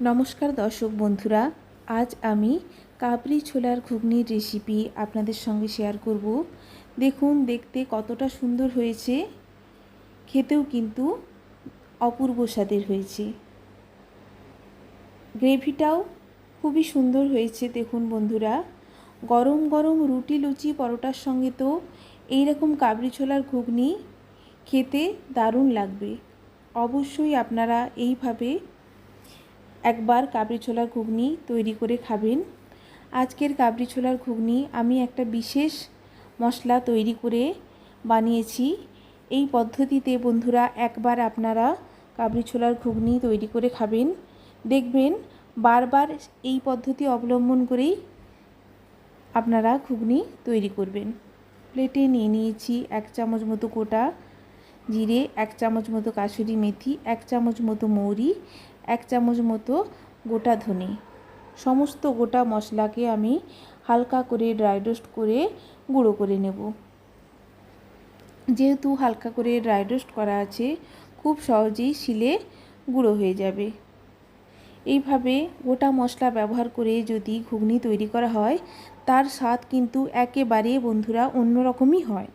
নমস্কার দর্শক বন্ধুরা, আজ আমি কাবরি ছোলার ঘুগনির রেসিপি আপনাদের সঙ্গে শেয়ার করব। দেখুন, দেখতে কতটা সুন্দর হয়েছে, খেতেও কিন্তু অপূর্ব স্বাদের হয়েছে। গ্রেভিটাও খুবই সুন্দর হয়েছে, দেখুন বন্ধুরা। গরম গরম রুটি, লুচি, পরোটার সঙ্গে তো এই রকম কাবরি ছোলার ঘুগনি খেতে দারুণ লাগবে। অবশ্যই আপনারা এইভাবে একবার কাবরি ছোলার ঘুগনি তৈরি করে খাবেন। আজকের কাবরি ছোলার ঘুগনি আমি একটা বিশেষ মশলা তৈরি করে বানিয়েছি। এই পদ্ধতিতে বন্ধুরা একবার আপনারা কাবরি ছোলার ঘুগনি তৈরি করে খাবেন। দেখবেন বারবার এই পদ্ধতি অবলম্বন করেই আপনারা ঘুগনি তৈরি করবেন। প্লেটে নিয়ে নিয়েছি এক চামচ মতো গোটা জিরে, এক চামচ মতো কাসুরি মেথি, এক চামচ মতো মৌরি, এক চামচ মতো গোটা ধনে। সমস্ত গোটা মশলাকে আমি হালকা করে ড্রাই রোস্ট করে গুঁড়ো করে নেব। যেহেতু হালকা করে ড্রাই রোস্ট করা আছে, খুব সহজেই শিলে গুঁড়ো হয়ে যাবে। এইভাবে গোটা মশলা ব্যবহার করে যদি ঘুগনি তৈরি করা হয়, তার স্বাদ কিন্তু একেবারে বন্ধুরা অন্যরকমই হয়।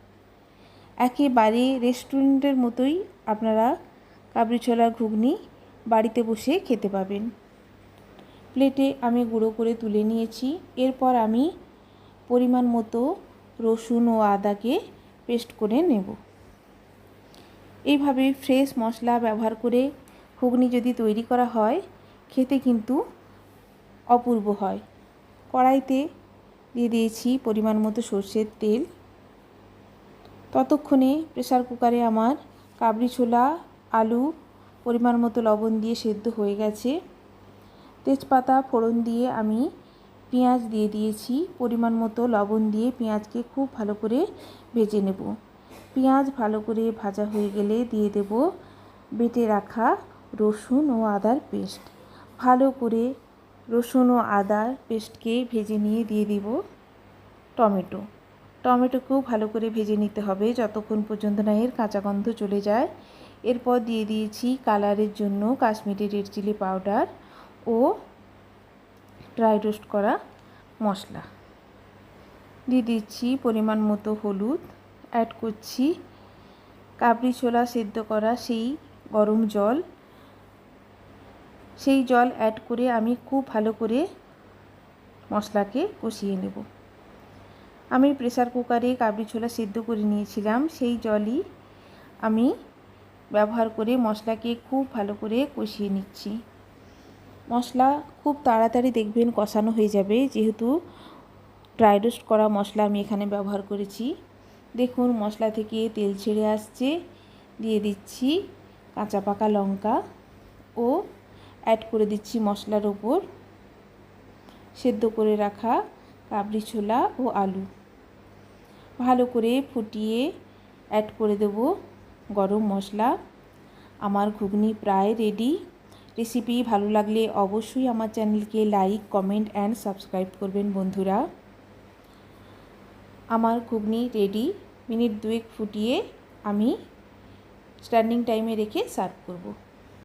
একেবারে রেস্টুরেন্টের মতোই আপনারা কাবরি ছোলার ঘুগনি বাড়িতে বসে খেতে পাবেন। প্লেটে আমি গুঁড়ো করে তুলে নিয়েছি। এরপর আমি পরিমাণ মতো রসুন ও আদাকে পেস্ট করে নেব। এইভাবে ফ্রেশ মশলা ব্যবহার করে ঘুগনি যদি তৈরি করা হয়, খেতে কিন্তু অপূর্ব হয়। কড়াইতে দিয়ে দিয়েছি পরিমাণ মতো সর্ষের তেল। ততক্ষণে প্রেসার কুকারে আমার কাবরি ছোলা, আলু, পরিমাণ মতো লবণ দিয়ে সেদ্ধ হয়ে গেছে। তেজপাতা, ফোড়ন দিয়ে আমি পেঁয়াজ দিয়ে দিয়েছি। পরিমাণ মতো লবণ দিয়ে পেঁয়াজকে খুব ভালো করে ভেজে নেব। পেঁয়াজ ভালো করে ভাজা হয়ে গেলে দিয়ে দেব বেটে রাখা রসুন ও আদার পেস্ট। ভালো করে রসুন ও আদার পেস্টকে ভেজে নিয়ে দিয়ে দিব টমেটো। টমেটোকেও ভালো করে ভেজে নিতে হবে যতক্ষণ পর্যন্ত না এর কাঁচা গন্ধ চলে যায়। এরপর দিয়ে দিয়েছি কালারের জন্য কাশ্মীরি রেড চিলি পাউডার ও ড্রাই রোস্ট করা মশলা। দিয়ে দিচ্ছি পরিমাণ মতো হলুদ। অ্যাড করছি কাবরি ছোলা সেদ্ধ করা সেই গরম জল। সেই জল অ্যাড করে আমি খুব ভালো করে মশলাকে কষিয়ে নেব। আমি প্রেসার কুকারে কাবলি ছোলা সেদ্ধ করে নিয়েছিলাম। সেই জলই আমি ব্যবহার করে মশলাকে খুব ভালো করে কষিয়ে নিচ্ছি। মশলা খুব তাড়াতাড়ি দেখবেন কষানো হয়ে যাবে। যেহেতু ড্রাই রোস্ট করা মশলা আমি এখানে ব্যবহার করেছি। দেখুন, মশলা থেকে তেল ছেড়ে আসছে। দিয়ে দিচ্ছি কাঁচা পাকা লঙ্কা ও অ্যাড করে দিচ্ছি মশলার ওপর। সেদ্ধ করে রাখা কাবলি ছোলা ও আলু। ভালো করে ফুটিয়ে অ্যাড করে দেব গরম মশলা। আমার ঘুগনি প্রায় রেডি রেসিপি ভালো লাগলে অবশ্যই আমার চ্যানেলকে লাইক কমেন্ট অ্যান্ড সাবস্ক্রাইব করবেন বন্ধুরা। আমার ঘুগনি রেডি মিনিট দুয়েক ফুটিয়ে আমি স্ট্যান্ডিং টাইমে রেখে সার্ভ করব।